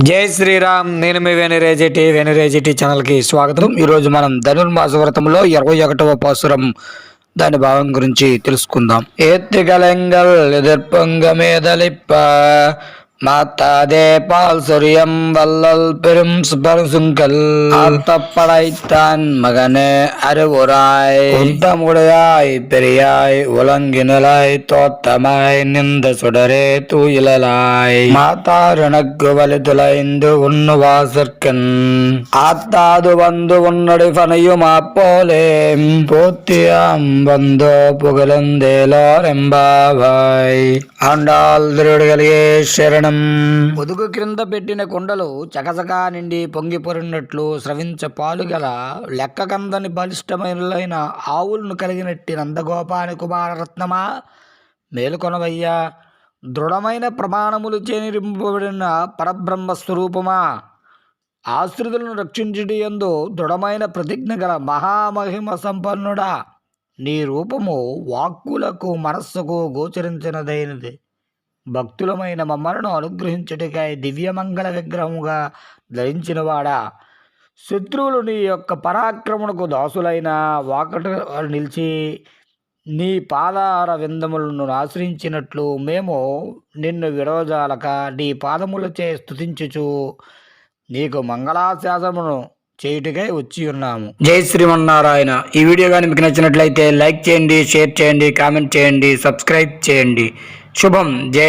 జై శ్రీరామ్ నేను మీ వెనురేజిటి వెనురేజిటి ఛానల్కి స్వాగతం. ఈరోజు మనం ధనుర్మాస వ్రతంలో ఇరవై ఒకటవ పాసురం దాని భావం గురించి తెలుసుకుందాం. ఏత్తికలెంగల్ ఎదిర్పొంగమేదలిప్ప மாத்தாதே பால் சொரியம் வல்லல் பெரும் சுபருசுங்கல் ஆத்த படைத்தான் மகனே அருவுராய் உத்தமுடையாய் பெரியாய் உலங்கினலாய் தோத்தமாய் நிந்த சுடரே தூயிலாய் மாத்தாருனக்கு வலிதுலைந்து உன்னு வாசற்கண். ஆத்தாது வந்து உன்னடி பனையுமா போலே போத்தியாம் வந்தோ புகழந்தேலோர் எம்பாவாய் తిరుడుగలిగే శరణం. పొదుగు క్రింద పెట్టిన కుండలు చకచకా నిండి పొంగిపొరినట్లు స్రవించ పాలుగల లెక్క కందని బలిష్టమైన ఆవులను కలిగినట్టి నందగోపాని కుమారరత్నమా? మేలుకొనవయ్యా దృఢమైన ప్రమాణములు చేనిరింపబడిన పరబ్రహ్మ స్వరూపమా ఆశ్రితులను రక్షించుటి ఎందు దృఢమైన ప్రతిజ్ఞ గల మహామహిమ సంపన్నుడా? నీ రూపము వాక్కులకు మనస్సుకు గోచరించినదైనది. భక్తులమైన మమ్మలను అనుగ్రహించుటకై దివ్యమంగళ విగ్రహముగా ధరించినవాడా. శత్రువులు నీ యొక్క పరాక్రమణకు దాసులైన వాకట నిలిచి నీ పాదార విందములను ఆశ్రయించినట్లు మేము నిన్ను విడవజాలక నీ పాదములచే స్తుతించుచు నీకు మంగళాశాసమును చేయుటకై వచ్చి ఉన్నాము. జై శ్రీమన్నారాయణ. ఈ వీడియో కానీ మీకు నచ్చినట్లయితే లైక్ చేయండి షేర్ చేయండి కామెంట్ చేయండి సబ్స్క్రైబ్ చేయండి. శుభం. జై